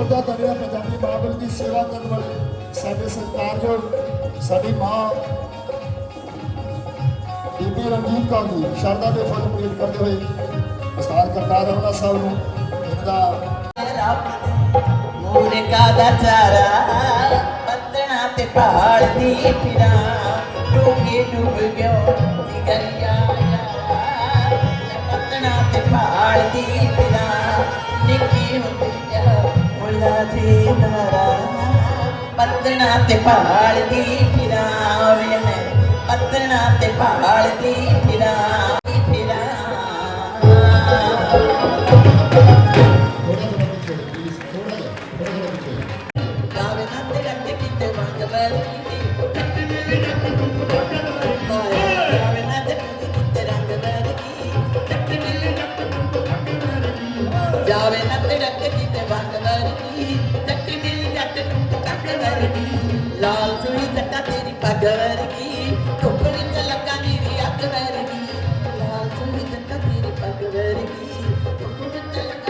ਜ਼ੋਰਦਾਰ ਤੜਿਆ ਪੰਜਾਬੀ ਬਾਬਲ ਦੀ ਸੇਵਾ ਕਰਨ ਵਾਲੇ। ਸਾਡੇ ਸਤਿਕਾਰਯੋਗ ਸਾਡੀ ਮਾਂ ਬੀਬੀ ਰਣਜੀਤ ਕੌਰ ਜੀ ਸ਼ਰਦਾ ਦੇ ਫੁੱਲ ਭੇਟ ਕਰਦੇ ਹੋਏ ਉਸਤਾਦ ਕਰਤਾਰ ਰਮਨਾ ਸਾਹਿਬ ਨੂੰ ਇਹਦਾ ਮੂਰਕਾ ਦਾ ਚਾਰਾ ਪੱਤਣਾ ਤੇ ਪਹਾੜ ਦੀ ਫਿਰਾਂ। ਡੂੰਗੀ ਡੁੱਬ ਗਿਓ ਦਿਗਰੀਆ ਪੱਤਣਾ ਤੇ ਪਹਾੜ ਦੀ ਫਿਰਾਂ। ਮੁੱਲਾ ਜੀ ਨਰਾ ਪੱਤਣਾ ਤੇ ਪਹਾੜ ਨੂੰ ਵਰਗੀ ਲਾਲ ਸੁਣੀ ਜੱਟਾ ਤੇਰੀ ਪੱਗ ਵਰਗੀ ਧੁੱਪ ਵਿੱਚ ਲੱਗਾ ਨੀਰੀ ਅੱਗ ਵਰਗੀ। ਲਾਲ ਸੁਣੀ ਜੱਟਾ ਤੇਰੀ ਪੱਗ ਵਰਗੀ ਧੁੱਪ ਵਿੱਚ ਲੱਗਾ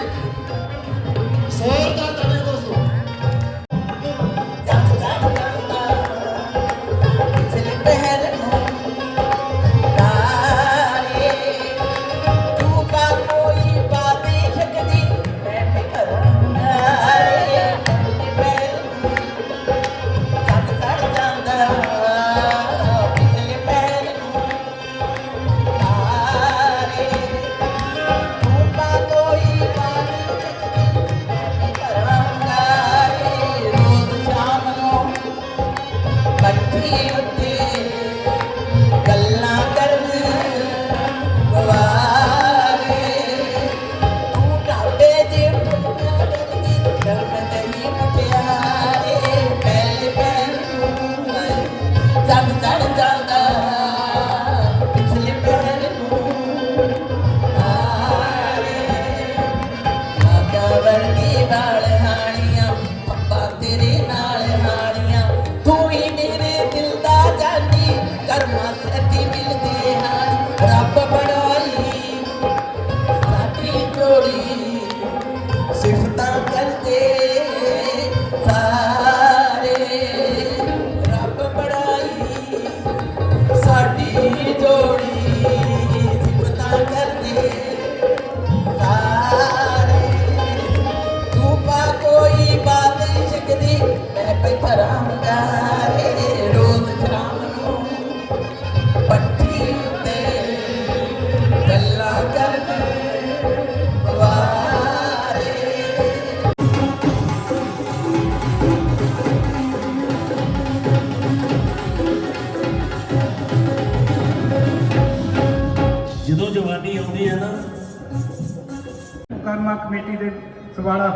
ਕਰਮਾ ਕਮੇਟੀ ਦੇ ਸਵਾਲਾ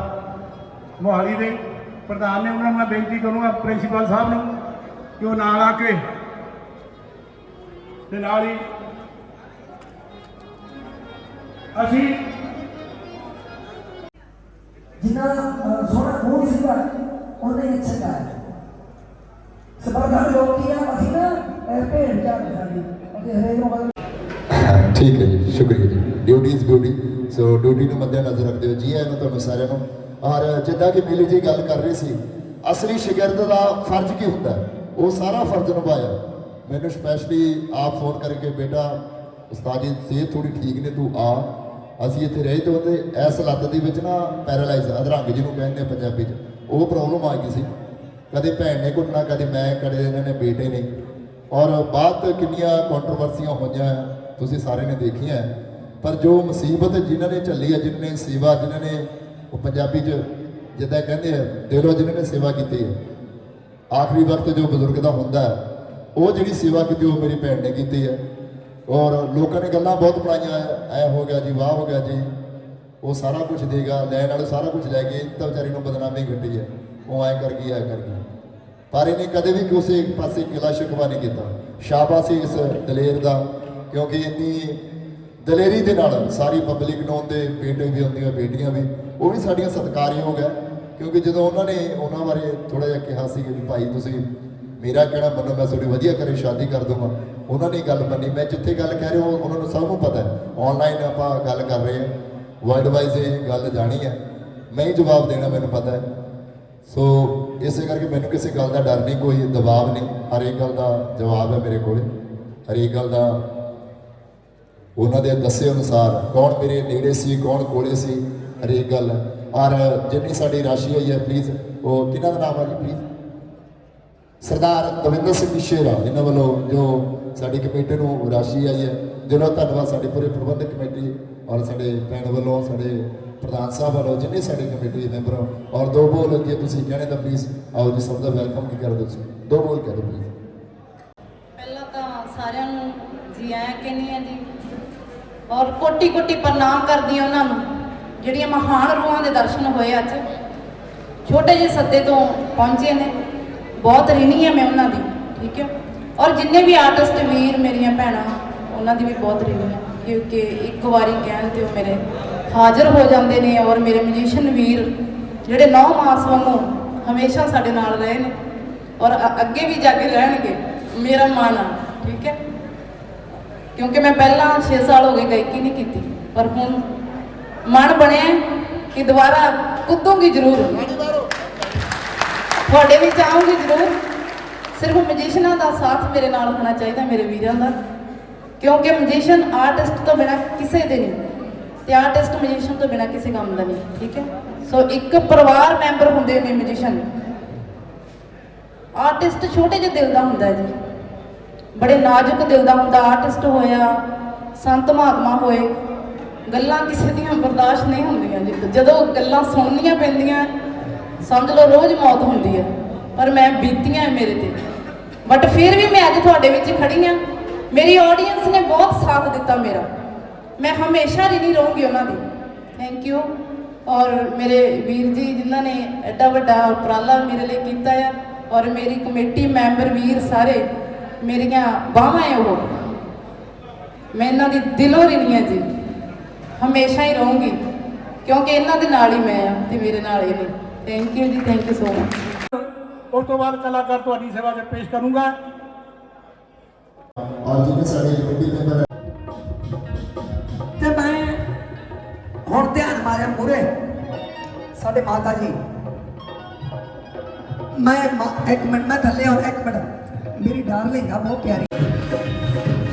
ਮੋਹਾਲੀ ਦੇ ਪ੍ਰਧਾਨ ਨੇ ਉਹਨਾਂ ਨੂੰ ਮੈਂ ਬੇਨਤੀ ਕਰੂੰਗਾ ਪ੍ਰਿੰਸੀਪਲ ਸਾਹਿਬ ਨੂੰ ਕਿ ਉਹ ਨਾਲ ਆ ਕੇ ਤੇ ਨਾਲ ਹੀ ਅਸੀਂ ਜਿੰਨਾ ਸੋਹਣਾ ਖੂਨ ਸੀਗਾ ਉਹਨੇ ਹੀ ਅੱਛਾ ਸਬਰਦਾਰ ਲੋਕ ਕੀ ਆ? ਅਸੀਂ ਨਾ ਭੇਡ ਚਾਹ ਸਾਡੀ ਅਤੇ ਹਰੇਕ ਨੂੰ ਠੀਕ ਹੈ ਜੀ ਸ਼ੁਕਰੀਆ ਜੀ। Duty is beauty so duty ਨੂੰ ਮੱਦੇ ਨਜ਼ਰ ਰੱਖਦੇ ਹੋ ਜੀ ਆਇਆਂ ਨੂੰ ਤੁਹਾਨੂੰ ਸਾਰਿਆਂ ਨੂੰ। ਔਰ ਜਿੱਦਾਂ ਕਿ ਮਿਲੀ ਜੀ ਗੱਲ ਕਰ ਰਹੇ ਸੀ, ਅਸਲੀ ਸ਼ਾਗਿਰਦ ਦਾ ਫਰਜ਼ ਕੀ ਹੁੰਦਾ? ਉਹ ਸਾਰਾ ਫਰਜ਼ ਨਿਭਾਇਆ। ਮੈਨੂੰ ਸਪੈਸ਼ਲੀ ਆਪ ਫੋਨ ਕਰਕੇ ਬੇਟਾ, ਉਸਤਾਦ ਜੀ, ਸਿਹਤ ਥੋੜੀ ਠੀਕ ਨੇ, ਤੂੰ ਆ। ਅਸੀਂ ਇੱਥੇ ਰਹੇ ਤੇ ਉਹਦੇ ਇਸ ਲੱਤ ਦੇ ਵਿੱਚ ਨਾ ਪੈਰਾਲਾਈਜ਼ ਅਧਰੰਗ ਜਿਹਨੂੰ ਕਹਿੰਦੇ ਪੰਜਾਬੀ 'ਚ। ਉਹ ਪ੍ਰੋਬਲਮ ਆ ਗਈ ਸੀ। ਕਦੇ ਭੈਣ ਨੇ ਘੁੱਟਣਾ, ਕਦੇ ਮੈਂ, ਕਦੇ ਇਹਨਾਂ ਨੇ ਬੇਟੇ ਨੇ। ਔਰ ਬਾਅਦ ਕਿੰਨੀਆਂ ਕੰਟਰੋਵਰਸੀਆਂ ਹੋਈਆਂ, ਤੁਸੀਂ ਸਾਰੇ ਨੇ ਦੇਖੀਆਂ। ਪਰ ਜੋ ਮੁਸੀਬਤ ਜਿਨ੍ਹਾਂ ਨੇ ਝੱਲੀ ਹੈ ਜਿਨ੍ਹਾਂ ਨੇ ਸੇਵਾ, ਜਿਨ੍ਹਾਂ ਨੇ ਉਹ ਪੰਜਾਬੀ 'ਚ ਜਿੱਦਾਂ ਕਹਿੰਦੇ ਆ ਦੇਰੋ ਜਿਨ੍ਹਾਂ ਨੇ ਸੇਵਾ ਕੀਤੀ ਹੈ ਆਖਰੀ ਵਕਤ ਜੋ ਬਜ਼ੁਰਗ ਦਾ ਹੁੰਦਾ ਹੈ ਉਹ ਜਿਹੜੀ ਸੇਵਾ ਕੀਤੀ, ਉਹ ਮੇਰੀ ਭੈਣ ਨੇ ਕੀਤੀ ਹੈ ਔਰ ਲੋਕਾਂ ਨੇ ਗੱਲਾਂ ਬਹੁਤ ਬਣਾਈਆਂ, ਐ ਹੋ ਗਿਆ ਜੀ, ਵਾਹ ਹੋ ਗਿਆ ਜੀ, ਉਹ ਸਾਰਾ ਕੁਝ ਦੇਗਾ ਲੈਣ ਵਾਲੇ ਸਾਰਾ ਕੁਝ ਲੈ ਗਏ ਤਾਂ ਵਿਚਾਰੀ ਨੂੰ ਬਦਨਾਮੀ ਗੱਡੀ ਹੈ ਉਹ ਐ ਕਰ ਗਈ, ਐ ਕਰ ਗਈ। ਪਰ ਇਹਨੇ ਕਦੇ ਵੀ ਕਿਸੇ ਪਾਸੇ ਕਿਲਾ ਸ਼ਿਕਵਾ ਨਹੀਂ ਕੀਤਾ। ਸ਼ਾਬਾਸ਼ ਇਸ ਦਲੇਰ ਦਾ, ਕਿਉਂਕਿ ਇੰਨੀ ਦਲੇਰੀ ਦੇ ਨਾਲ ਸਾਰੀ ਪਬਲਿਕ ਨੂੰ ਉਹਦੇ ਬੇਟੇ ਵੀ ਹੁੰਦੀਆਂ ਬੇਟੀਆਂ ਵੀ, ਉਹ ਵੀ ਸਾਡੀਆਂ ਸਤਿਕਾਰਯੋਗ ਹੈ ਕਿਉਂਕਿ ਜਦੋਂ ਉਹਨਾਂ ਨੇ ਉਹਨਾਂ ਬਾਰੇ ਥੋੜਾ ਜਿਹਾ ਕਿਹਾ ਸੀ ਕਿ ਵੀ ਭਾਈ ਤੁਸੀਂ ਮੇਰਾ ਕਹਿਣਾ ਮੰਨੋ, ਮੈਂ ਤੁਹਾਡੀ ਵਧੀਆ ਕਰੇ ਸ਼ਾਦੀ ਕਰ ਦੂੰਗਾ ਉਹਨਾਂ ਨੇ ਗੱਲ ਮੰਨੀ। ਮੈਂ ਜਿੱਥੇ ਗੱਲ ਕਹਿ ਰਿਹਾ ਉਹਨਾਂ ਨੂੰ ਸਭ ਨੂੰ ਪਤਾ ਹੈ। ਆਨਲਾਈਨ ਆਪਾਂ ਗੱਲ ਕਰ ਰਹੇ ਹਾਂ। ਵਰਲਡ ਵਾਈਜ਼ ਇਹ ਗੱਲ ਜਾਣੀ ਹੈ। ਮੈਂ ਹੀ ਜਵਾਬ ਦੇਣਾ, ਮੈਨੂੰ ਪਤਾ ਹੈ। ਸੋ ਇਸੇ ਕਰਕੇ ਮੈਨੂੰ ਕਿਸੇ ਗੱਲ ਦਾ ਡਰ ਨਹੀਂ, ਕੋਈ ਦਬਾਅ ਨਹੀਂ। ਹਰ ਇੱਕ ਗੱਲ ਦਾ ਜਵਾਬ ਹੈ ਮੇਰੇ ਕੋਲ। ਹਰ ਇੱਕ ਗੱਲ ਦਾ ਉਹਨਾਂ ਦੇ ਦੱਸੇ ਅਨੁਸਾਰ ਕੌਣ ਮੇਰੇ ਨੇੜੇ ਸੀ, ਕੌਣ ਕੋਲੇ ਸੀ? ਹਰ ਗੱਲ। ਔਰ ਜਿੰਨੀ ਸਾਡੀ ਰਾਸ਼ੀ ਹੋਈ ਹੈ ਪਲੀਜ਼ ਉਹ ਕਿਹਨਾਂ ਦਾ ਨਾਮ ਹੈ ਜੀ ਪਲੀਜ਼ ਸਰਦਾਰ ਦਵਿੰਦਰ ਸਿੰਘ ਸ਼ੇਰਾ ਇਹਨਾਂ ਵੱਲੋਂ ਜੋ ਸਾਡੀ ਕਮੇਟੀ ਨੂੰ ਰਾਸ਼ੀ ਆਈ ਹੈ ਦਿਲੋਂ ਧੰਨਵਾਦ ਸਾਡੀ ਪੂਰੀ ਪ੍ਰਬੰਧਕ ਕਮੇਟੀ ਔਰ ਸਾਡੇ ਭੈਣ ਵੱਲੋਂ, ਸਾਡੇ ਪ੍ਰਧਾਨ ਸਾਹਿਬ ਵੱਲੋਂ, ਜਿੰਨੇ ਸਾਡੇ ਕਮੇਟੀ ਦੇ ਮੈਂਬਰ ਔਰ ਦੋ ਬੋਲ ਜੇ ਤੁਸੀਂ ਕਹਿਣੇ ਤਾਂ ਪਲੀਜ਼ ਆਓ ਜੀ, ਸਭ ਦਾ ਵੈਲਕਮ ਕੀ ਕਰ ਦਿਓ ਤੁਸੀਂ? ਦੋ ਬੋਲ ਕਹਿ ਦਿਓ ਪਲੀਜ਼ ਪਹਿਲਾਂ ਤਾਂ ਸਾਰਿਆਂ ਨੂੰ ਜੀ ਆਇਆਂ ਕਹਿੰਦੀ ਹਾਂ ਜੀ ਔਰ ਕੋਟੀ ਕੋਟੀ ਪ੍ਰਣਾਮ ਕਰਦੀ ਹਾਂ ਉਹਨਾਂ ਨੂੰ, ਜਿਹੜੀਆਂ ਮਹਾਨ ਰੂਹਾਂ ਦੇ ਦਰਸ਼ਨ ਹੋਏ ਅੱਜ। ਛੋਟੇ ਜਿਹੇ ਸੱਦੇ ਤੋਂ ਪਹੁੰਚੇ ਨੇ। ਬਹੁਤ ਰਿਣੀ ਹਾਂ ਮੈਂ ਉਹਨਾਂ ਦੀ, ਠੀਕ ਹੈ। ਔਰ ਜਿੰਨੇ ਵੀ ਆਰਟਿਸਟ ਵੀਰ ਮੇਰੀਆਂ ਭੈਣਾਂ, ਉਹਨਾਂ ਦੀ ਵੀ ਬਹੁਤ ਰਿਣੀ ਹਾਂ ਕਿਉਂਕਿ ਇੱਕ ਵਾਰੀ ਕਹਿਣ ਤੇ ਉਹ ਮੇਰੇ ਹਾਜ਼ਰ ਹੋ ਜਾਂਦੇ ਨੇ ਔਰ ਮੇਰੇ ਮਿਊਜ਼ੀਸ਼ੀਅਨ ਵੀਰ, ਜਿਹੜੇ ਨੌ ਮਾਸ ਵਾਂਗੂ ਹਮੇਸ਼ਾ ਸਾਡੇ ਨਾਲ ਰਹੇ ਨੇ। ਔਰ ਅੱਗੇ ਵੀ ਜਾ ਕੇ ਰਹਿਣਗੇ, ਮੇਰਾ ਮਨ ਆ, ਠੀਕ ਹੈ। ਕਿਉਂਕਿ ਮੈਂ ਪਹਿਲਾਂ 6 ਸਾਲ ਹੋ ਗਏ ਗਾਇਕੀ ਨਹੀਂ ਕੀਤੀ। ਪਰ ਹੁਣ ਮਨ ਬਣਿਆ ਕਿ ਦੁਬਾਰਾ ਕੁੱਦੂਗੀ ਜ਼ਰੂਰ। ਤੁਹਾਡੇ ਵਿੱਚ ਆਉਂਗੀ ਜ਼ਰੂਰ। ਸਿਰਫ ਮਿਊਜ਼ੀਸ਼ੀਅਨਾਂ ਦਾ ਸਾਥ ਮੇਰੇ ਨਾਲ ਹੋਣਾ ਚਾਹੀਦਾ, ਮੇਰੇ ਵੀਰਾਂ ਦਾ। ਕਿਉਂਕਿ ਮਿਊਜ਼ੀਸ਼ੀਅਨ ਆਰਟਿਸਟ ਤੋਂ ਬਿਨਾ ਕਿਸੇ ਦੇ ਨਹੀਂ। ਤੇ ਆਰਟਿਸਟ ਮਿਊਜ਼ੀਸ਼ੀਅਨ ਤੋਂ ਬਿਨਾ ਕਿਸੇ ਕੰਮ ਦਾ ਨਹੀਂ, ਠੀਕ ਹੈ? ਸੋ ਇੱਕ ਪਰਿਵਾਰ ਮੈਂਬਰ ਹੁੰਦੇ ਨੇ ਮਿਊਜ਼ੀਸ਼ੀਅਨ ਆਰਟਿਸਟ ਛੋਟੇ ਜਿਹੇ ਦਿਲ ਦਾ ਹੁੰਦਾ ਜੀ। ਬੜੇ ਨਾਜ਼ੁਕ ਦਿਲ ਦਾ ਹੁੰਦਾ ਆਰਟਿਸਟ ਹੋਇਆ ਸੰਤ ਮਹਾਤਮਾ ਹੋਏ, ਗੱਲਾਂ ਕਿਸੇ ਦੀਆਂ ਬਰਦਾਸ਼ਤ ਨਹੀਂ ਹੁੰਦੀਆਂ ਜੀ। ਜਦੋਂ ਗੱਲਾਂ ਸੁਣਨੀਆਂ ਪੈਂਦੀਆਂ, ਸਮਝ ਲਓ ਰੋਜ਼ ਮੌਤ ਹੁੰਦੀ ਹੈ ਪਰ ਮੈਂ ਬੀਤੀਆਂ ਮੇਰੇ ਤੇ। ਬਟ ਫਿਰ ਵੀ ਮੈਂ ਅੱਜ ਤੁਹਾਡੇ ਵਿੱਚ ਖੜੀ ਹਾਂ ਮੇਰੀ ਆਡੀਅנס ਨੇ ਬਹੁਤ ਸਾਥ ਦਿੱਤਾ ਮੇਰਾ। ਮੈਂ ਹਮੇਸ਼ਾ ਰਿਣੀ ਰਹੂੰਗੀ ਉਹਨਾਂ ਦੀ। ਥੈਂਕ ਯੂ ਔਰ ਮੇਰੇ ਵੀਰ ਜੀ ਜਿਨ੍ਹਾਂ ਨੇ ਐਡਾ ਵੱਡਾ ਉਪਰਾਲਾ ਮੇਰੇ ਲਈ ਕੀਤਾ ਆ, ਔਰ ਮੇਰੀ ਕਮੇਟੀ ਮੈਂਬਰ ਵੀਰ ਸਾਰੇ ਮੇਰੀਆਂ ਬਾਹਾਂ ਹੈ ਉਹ। ਮੈਂ ਇਹਨਾਂ ਦੀ ਦਿਲੋਂ ਰਿਣੀ ਹਾਂ ਜੀ। ਹਮੇਸ਼ਾ ਹੀ ਰਹੂੰਗੀ। ਕਿਉਂਕਿ ਇਹਨਾਂ ਦੇ ਨਾਲ ਹੀ ਮੈਂ ਆ ਤੇ ਮੇਰੇ ਨਾਲ ਇਹ ਨੇ। ਥੈਂਕ ਯੂ ਜੀ ਥੈਂਕ ਯੂ ਸੋ ਮਚ ਉਸ ਤੋਂ ਬਾਅਦ ਕਲਾਕਾਰ ਤੁਹਾਡੀ ਸੇਵਾ 'ਚ ਪੇਸ਼ ਕਰੂੰਗਾ। ਔਰ ਜਿੰਨੇ ਸਾਡੇ ਕਮੇਟੀ ਮੈਂਬਰ ਤੇ ਮੈਂ ਹੁਣ ਧਿਆਨ ਮਾਰਿਆ ਮੂਰੇ ਸਾਡੇ ਮਾਤਾ ਜੀ। ਮੈਂ ਇੱਕ ਮਿੰਟ ਮੈਂ ਥੱਲੇ ਆਉਂ ਇੱਕ ਮਿੰਟ। ਮੇਰੀ ਡਾਰਲਿੰਗ ਆ ਬਹੁਤ ਪਿਆਰੀ।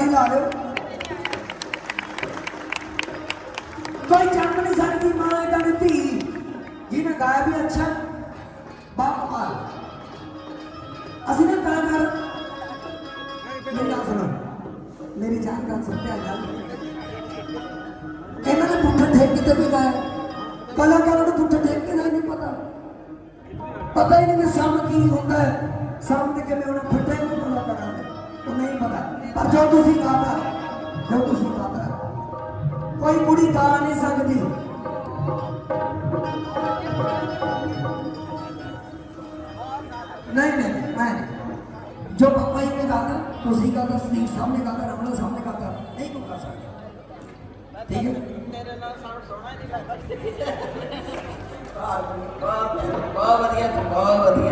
ਹੰਡਾਇਆ ਲਾ ਦਿਓ ਕੋਈ ਜੰਮ ਨਹੀਂ ਸਕਦੀ, ਮਾਂ ਇਹਦਾ ਦੀ ਧੀ। ਜਿਹਨੇ ਗਾਇਆ ਵੀ ਅੱਛਾ, ਬਾਪ ਮਾਲ ਅਸੀਂ ਨਾ ਕਲਾਕਾਰ ਮੇਰੀ ਗੱਲ ਸੁਣੋ। ਮੇਰੀ ਜਾਨ ਗੱਲ ਸੁਣ ਧਿਆਨ ਇਹਨਾਂ ਨੇ ਪੁੱਠੇ ਠੇਕੇ ਤੇ ਵੀ ਗਾਇਆ। ਕਲਾਕਾਰਾਂ ਨੂੰ ਪੁੱਠੇ ਠੇਕੇ ਦਾ ਨਹੀਂ ਪਤਾ। ਪਤਾ ਹੀ ਨਹੀਂ ਕਿ ਸਮ ਕੀ ਹੁੰਦਾ ਹੈ। ਸਮ ਤੇ ਕਿਵੇਂ ਉਹਨਾਂ ਫੱਟੇ ਨੂੰ ਕਲਾਕਾਰਾਂ ਦੇ ਉਹ ਨਹੀਂ ਪਤਾ ਪਰ ਜੋ ਤੁਸੀਂ ਗਾਤਾ ਜੋ ਤੁਸੀਂ ਗਾਤਾ ਕੋਈ ਕੁੜੀ ਗਾ ਨਹੀਂ ਸਕਦੀ ਨਹੀਂ ਨਹੀਂ ਨਹੀਂ, ਮੈਂ ਨਹੀਂ। ਜੋ ਪਾਪਾ ਜੀ ਨੇ ਕਹਾ ਤੁਸੀਂ ਕਹਾ ਸਲੀਪ ਸਾਹਮਣੇ ਕਹਾ ਰਮਣਾ ਸਾਹਮਣੇ ਕਹਾ ਨਹੀਂ ਕੋਈ ਕਰ ਸਕਦਾ ਠੀਕ ਹੈ ਬਹੁਤ ਵਧੀਆ ਤੂੰ ਬਹੁਤ ਵਧੀਆ ਬਹੁਤ ਵਧੀਆ।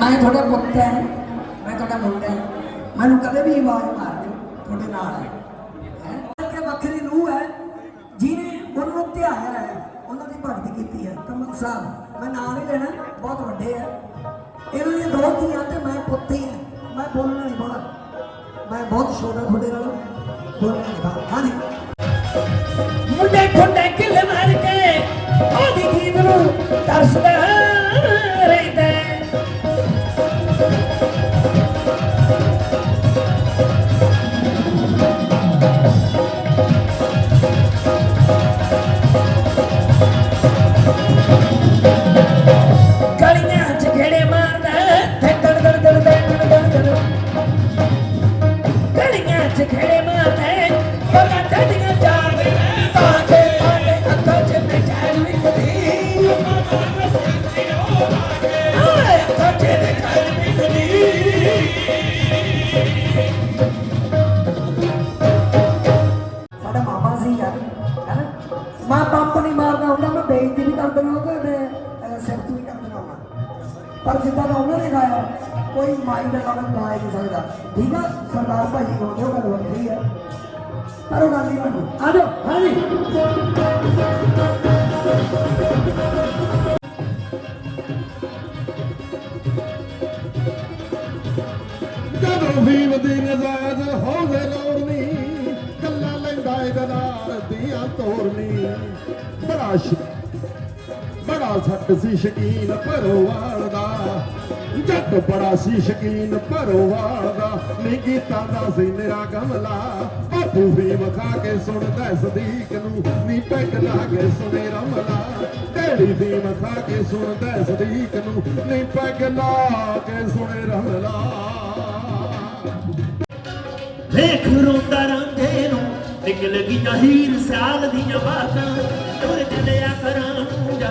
ਮੈਂ ਤੁਹਾਡਾ ਪੁੱਤ ਹੈ, ਮੈਂ ਤੁਹਾਡਾ ਮੁੰਡਾ ਹੈ। ਮੈਨੂੰ ਕਦੇ ਵੀ ਆਵਾਜ਼ ਮਾਰ ਦਿਓ, ਤੁਹਾਡੇ ਨਾਲ ਹੈ। ਕਿ ਵੱਖਰੀ ਰੂਹ ਹੈ। ਜਿਹਨੇ ਉਹਨੂੰ ਧਿਆਇਆ ਹੈ, ਉਹਨਾਂ ਦੀ ਭਗਤੀ ਕੀਤੀ ਹੈ। ਕਮਲ ਸਾਹਿਬ, ਮੈਂ ਨਾਮ ਨਹੀਂ ਲੈਣਾ ਬਹੁਤ ਵੱਡੇ ਹੈ ਇਹਨਾਂ ਦੀਆਂ ਦੋ ਧੀਆਂ ਤੇ ਮੈਂ ਪੁੱਤ ਹੀ। ਹਾਂ ਮੈਂ ਬੋਲਣਾ ਨਹੀਂ ਬੋਲਾ ਮੈਂ ਬਹੁਤ ਛੋਟਾ ਤੁਹਾਡੇ ਨਾਲ। ਬੋਲਣਾ ਨਹੀਂ ਬਾਤ ਹਾਂਜੀ। ਮੁੰਡੇ ਠੁੰਡੇ ਕਿਲ ਮਾਰ ਕੇ ਉਹਦੀ ਗੀਤ ਨੂੰ ਤਰਸਦਾ ਭਾਜੀ ਗਾਉਂਦੇ ਉਹ ਗੱਲ ਵੱਖਰੀ ਆ ਪਰ ਉਹ ਗੱਲ ਨਹੀਂ ਬਣਦੀ ਆ ਜਾਓ ਹਾਂਜੀ ਜਦੋਂ ਵੀ ਵਦੀ ਨਜ਼ਾਜ਼ ਹੋਵੇ ਲੋੜਨੀ ਗੱਲਾਂ ਲੈਂਦਾ ਏ ਗਦਾਰ ਦੀਆਂ ਤੋਰਨੀ ਬੜਾ ਬੜਾ ਸੱਟ ਸੀ ਸ਼ਕੀਨ ਭਰੋਵਾਲ ਦਾ। ਜੱਟ ਬੜਾ ਸੀ ਸ਼ਕੀਨ ਭਰੋਵਾਲ ਦਾ ਨੀ ਗੀਤਾਂ ਦਾ ਸੀ ਮੇਰਾ ਗਮਲਾ। ਬਾਪੂ ਵੀ ਵਖਾ ਕੇ ਸੁਣਦਾ ਸਦੀਕ ਨੂੰ, ਨੀ ਪੈਗ ਲਾ ਕੇ ਸੁਣੇ ਰਮਲਾ। ਢੇੜੀ ਦੀ ਵਖਾ ਕੇ ਸੁਣਦਾ ਸਦੀਕ ਨੂੰ, ਨੀ ਪੈਗ ਲਾ ਕੇ ਸੁਣੇ ਰਮਲਾ। ਵੇਖ ਰੋਂਦਾ ਰਾਂਝੇ ਨੂੰ, ਨਿਕਲ ਗਈਆਂ ਹੀਰ ਸਿਆਲ ਦੀਆਂ ਬਾਤਾਂ, ਤੁਰ ਚੱਲਿਆ ਕਰਾਂ ਨੂੰ ਜਾ।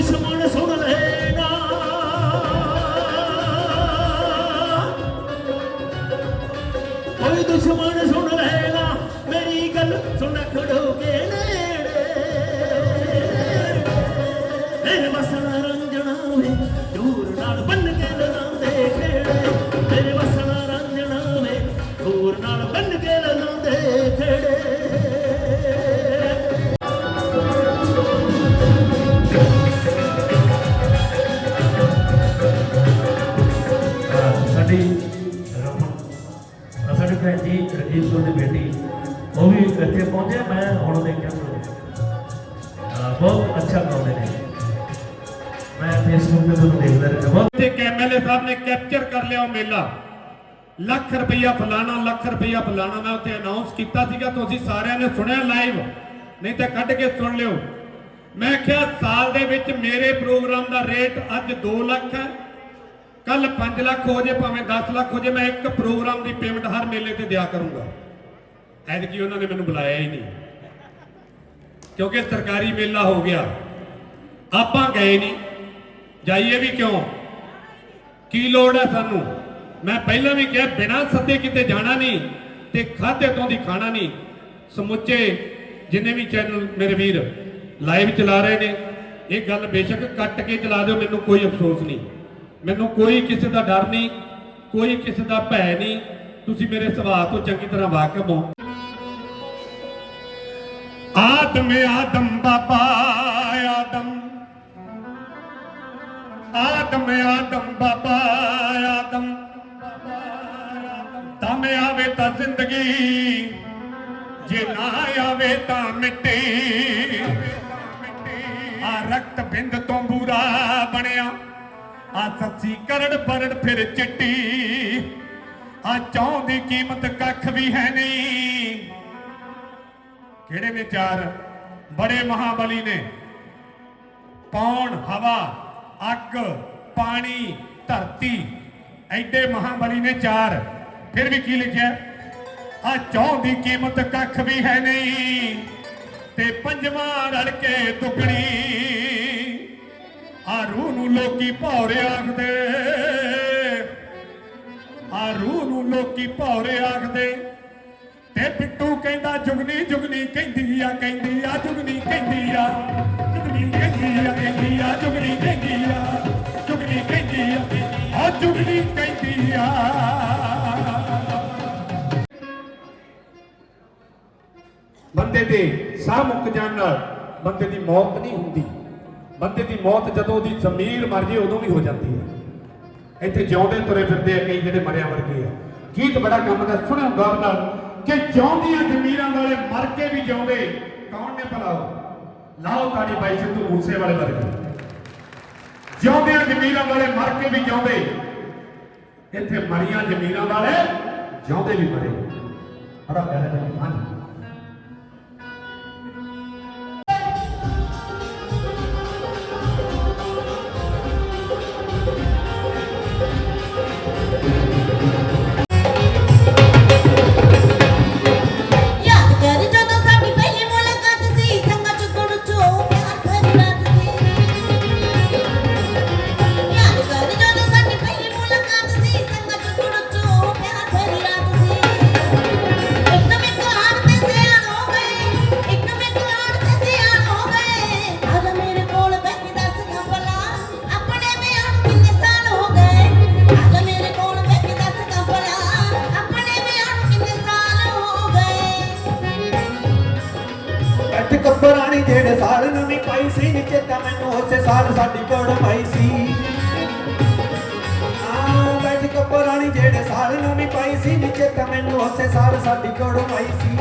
ਦੁਸ਼ਮਣ ਸੁਣ ਲੈਣਾ ਕੋਈ ਦੁਸ਼ਮਣ ਸੁਣ ਲੈਣਾ ਮੇਰੀ ਗੱਲ ਸੁਣ ਵੀ ਇੱਥੇ ਪਹੁੰਚੇ, ਮੈਂ ਹੁਣ ਦੇਖਿਆ ਬਹੁਤ ਅੱਛਾ ਗਾਉਂਦੇ ਨੇ ਮੈਂ ਫੇਸਬੁੱਕ ਤੇ ਤੁਹਾਨੂੰ ਦੇਖਦਾ ਰਹਿੰਦਾ। ਬਹੁਤ ਤੇ ਐਮਐਲਏ ਸਾਹਿਬ ਨੇ ਕੈਪਚਰ ਕਰ ਲਿਆ ਉਹ ਮੇਲਾ। ਲੱਖ ਰੁਪਈਆ ਫਲਾਣਾ, ਲੱਖ ਰੁਪਈਆ ਫਲਾਣਾ ਮੈਂ ਉੱਥੇ ਅਨਾਉਂਸ ਕੀਤਾ ਸੀਗਾ। ਤੁਸੀਂ ਸਾਰਿਆਂ ਨੇ ਸੁਣਿਆ ਲਾਈਵ ਨਹੀਂ ਤਾਂ ਕੱਢ ਕੇ ਸੁਣ ਲਿਓ। ਮੈਂ ਕਿਹਾ ਸਾਲ ਦੇ ਵਿੱਚ ਮੇਰੇ ਪ੍ਰੋਗਰਾਮ ਦਾ ਰੇਟ ਅੱਜ 2 ਲੱਖ ਹੈ। ਕੱਲ 5 ਲੱਖ ਹੋ ਜੇ, ਭਾਵੇਂ 10 ਲੱਖ ਹੋ ਜੇ, ਮੈਂ ਇੱਕ ਪ੍ਰੋਗਰਾਮ ਦੀ ਪੇਮੈਂਟ ਹਰ ਮੇਲੇ ਤੇ ਦਿਆ ਕਰੂੰਗਾ। ਐਤਕੀ ਉਹਨਾਂ ਨੇ ਮੈਨੂੰ ਬੁਲਾਇਆ ਹੀ ਨਹੀਂ। ਕਿਉਂਕਿ ਸਰਕਾਰੀ ਮੇਲਾ ਹੋ ਗਿਆ। ਆਪਾਂ ਗਏ ਨਹੀਂ। ਜਾਈਏ ਵੀ ਕਿਉਂ? ਕੀ ਲੋੜ ਹੈ ਸਾਨੂੰ? ਮੈਂ ਪਹਿਲਾਂ ਵੀ ਕਿਹਾ, ਬਿਨਾਂ ਸੱਦੇ ਕਿਤੇ ਜਾਣਾ ਨਹੀਂ ਤੇ ਖਾਦੇ ਤੋਂ ਦੀ ਖਾਣਾ ਨਹੀਂ। ਸਮੁੱਚੇ ਜਿੰਨੇ ਵੀ ਚੈਨਲ ਮੇਰੇ ਵੀਰ ਲਾਈਵ ਚਲਾ ਰਹੇ ਨੇ, ਇਹ ਗੱਲ ਬੇਸ਼ੱਕ ਕੱਟ ਕੇ ਚਲਾ ਦਿਓ, ਮੈਨੂੰ ਕੋਈ ਅਫਸੋਸ ਨਹੀਂ। ਮੈਨੂੰ ਕੋਈ ਕਿਸੇ ਦਾ ਡਰ ਨਹੀਂ, ਕੋਈ ਕਿਸੇ ਦਾ ਭੈ ਨਹੀਂ। ਤੁਸੀਂ ਮੇਰੇ ਸੁਭਾਅ ਤੋਂ ਚੰਗੀ ਤਰ੍ਹਾਂ ਵਾਕਿਫ ਹੋ। ਆਦਮ ਆਦਮ ਬਾਬਾ ਆਦਮ ਆਦਮ ਆਦਮ ਬਾਬਾ ਆਦਮ ਦਮ ਆਵੇ ਤਾਂ ਜ਼ਿੰਦਗੀ, ਜੇ ਨਾ ਆਵੇ ਤਾਂ ਮਿੱਟੀ। ਆ ਰਕਤ ਬਿੰਦ ਤੋਂ ਬੁਰਾ ਬਣਿਆ। ਆ ਸੱਸੀ ਕਰੜ ਪਰੜ ਫਿਰ ਚਿੱਟੀ। ਆ ਚੌਂ ਦੀ ਕੀਮਤ ਕੱਖ ਵੀ ਹੈ ਨਹੀਂ। ਕਿਹੜੇ ਨੇ ਚਾਰ ਬੜੇ ਮਹਾਬਲੀ ਨੇ। ਪੌਣ, ਹਵਾ, ਅੱਗ, ਪਾਣੀ, ਧਰਤੀ, ਐਡੇ ਮਹਾਬਲੀ ਨੇ ਚਾਰ। ਫਿਰ ਵੀ ਕੀ ਲਿਖਿਆ? ਆ ਚੌਂ ਦੀ ਕੀਮਤ ਕੱਖ ਵੀ ਹੈ ਨਹੀਂ ਤੇ ਪੰਜਵਾਂ ਰਲ ਕੇ ਦੁੱਗਣੀ। ਆ ਰੂਹ ਨੂੰ ਲੋਕੀ ਭੌਰੇ ਆਖਦੇ। ਆ ਰੂਹ ਨੂੰ ਲੋਕੀ ਭੌਰੇ ਆਖਦੇ। ਤੇ ਪਿੱਟੂ ਕਹਿੰਦਾ, ਜੁਗਨੀ ਜੁਗਨੀ ਕਹਿੰਦੀ ਆ ਕਹਿੰਦੀ ਆ, ਜੁਗਨੀ ਕਹਿੰਦੀ ਆ। ਜੁਗਨੀ ਕਹਿੰਦੀ ਆ ਕਹਿੰਦੀ ਆ, ਜੁਗਨੀ ਕਹਿੰਦੀ ਆ। ਜੁਗਨੀ ਕਹਿੰਦੀ ਆ ਆ, ਜੁਗਨੀ ਕਹਿੰਦੀ ਆ। ਬੰਦੇ ਦੇ ਸਾਹ ਮੁੱਕ ਜਾਣ ਨਾਲ ਬੰਦੇ ਦੀ ਮੌਤ ਨਹੀਂ ਹੁੰਦੀ। ਬੰਦੇ ਦੀ ਮੌਤ ਜਦੋਂ ਦੀ ਜ਼ਮੀਰ ਮਰ ਜੇ ਉਦੋਂ ਵੀ ਹੋ ਜਾਂਦੀ ਹੈ। ਇੱਥੇ ਜਿਉਂਦੇ ਤੁਰੇ ਫਿਰਦੇ ਆ ਕਈ ਜਿਹੜੇ ਮਰਿਆ ਵਰਗੇ ਆ। ਗੀਤ ਬੜਾ ਕੰਮ ਦਾ ਸੁਣਿਓ ਗੌਰ ਨਾਲ। ਕਿ ਜਿਉਂਦੀਆਂ ਜ਼ਮੀਰਾਂ ਵਾਲੇ ਮਰ ਕੇ ਵੀ ਜਿਉਂਦੇ, ਕੌਣ ਨੇ ਭਲਾਓ ਲਾਓ ਤਾੜੀ ਬਾਈ ਸਿੱਧੂ ਮੂਸੇ ਵਾਲੇ ਵਰਗੇ। ਜਿਉਂਦੀਆਂ ਜ਼ਮੀਰਾਂ ਵਾਲੇ ਮਰ ਕੇ ਵੀ ਜਿਉਂਦੇ, ਇੱਥੇ ਮਰੀਆਂ ਜ਼ਮੀਰਾਂ ਵਾਲੇ ਜਿਉਂਦੇ ਵੀ ਮਰੇ। ਬੜਾ ਪਿਆਰਾ ਜਿਹਾ ਚੇਤਾ ਮੈਨੂੰ ਉਸੇ ਸਾਲ ਸਾਡੀ ਕੋੜਮਾਈ ਸੀ। ਆ ਬੈਠ ਕੇ ਜਿਹੜੇ ਸਾਲ ਨਵੀਂ ਪਾਈ ਸੀ ਨੀ ਚੇਤਾ ਮੈਨੂੰ ਉਸੇ ਸਾਲ ਸਾਡੀ ਕੋੜਮਾਈ ਸੀ।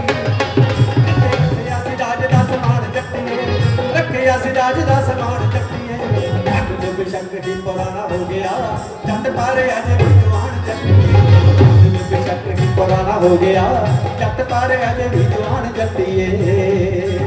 ਰੱਖਿਆ ਸੀ ਰਾਜ ਦਾ ਸਮਾਨ ਜੱਟੀਏ, ਰੱਖਿਆ ਸੀ ਰਾਜ ਦਾ ਸਮਾਨ ਜੱਟੀਏ। ਅੱਗ ਤੋਂ ਬੇਸ਼ੱਕ ਹੀ ਪੁਰਾਣਾ ਹੋ ਗਿਆ ਜੱਟ ਪਾਰੇ ਅਜੇ ਵੀ ਜਵਾਨ ਜੱਟੀਏ। ਅੱਗ ਤੋਂ ਹੀ ਪੁਰਾਣਾ ਹੋ ਗਿਆ ਜੱਟ ਪਾਰੇ ਅਜੇ ਵੀ ਜਵਾਨ ਜੱਟੀਏ।